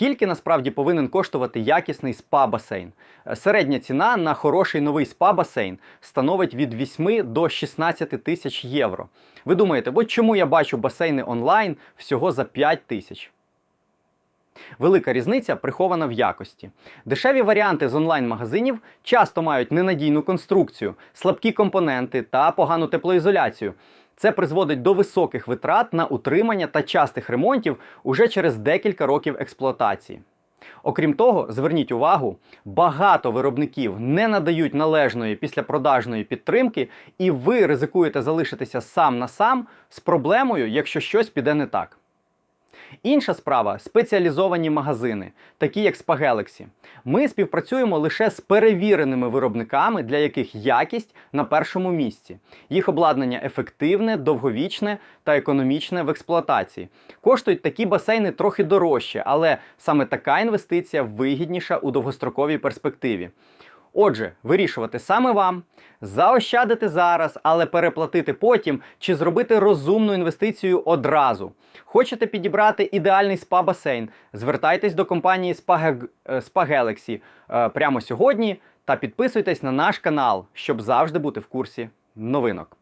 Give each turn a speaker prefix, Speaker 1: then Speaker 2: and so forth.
Speaker 1: Скільки насправді повинен коштувати якісний спа-басейн? Е, Середня ціна на хороший новий спа-басейн становить від 8 до 16 тисяч євро. Ви думаєте, от чому я бачу басейни онлайн всього за 5 тисяч? Велика різниця прихована в якості. Дешеві варіанти з онлайн-магазинів часто мають ненадійну конструкцію, слабкі компоненти та погану теплоізоляцію. Це призводить до високих витрат на утримання та частих ремонтів уже через декілька років експлуатації. Окрім того, зверніть увагу, багато виробників не надають належної післяпродажної підтримки, і ви ризикуєте залишитися сам на сам з проблемою, якщо щось піде не так. Інша справа спеціалізовані магазини, такі як Spagalaxy. Ми співпрацюємо лише з перевіреними виробниками, для яких якість на першому місці. Їх обладнання ефективне, довговічне та економічне в експлуатації. Коштують такі басейни трохи дорожче, але саме така інвестиція вигідніша у довгостроковій перспективі. Отже, вирішувати саме вам, заощадити зараз, але переплатити потім, чи зробити розумну інвестицію одразу. Хочете підібрати ідеальний спа-басейн? Звертайтесь до компанії Spa, е, е, прямо сьогодні та підписуйтесь на наш канал, щоб завжди бути в курсі новинок.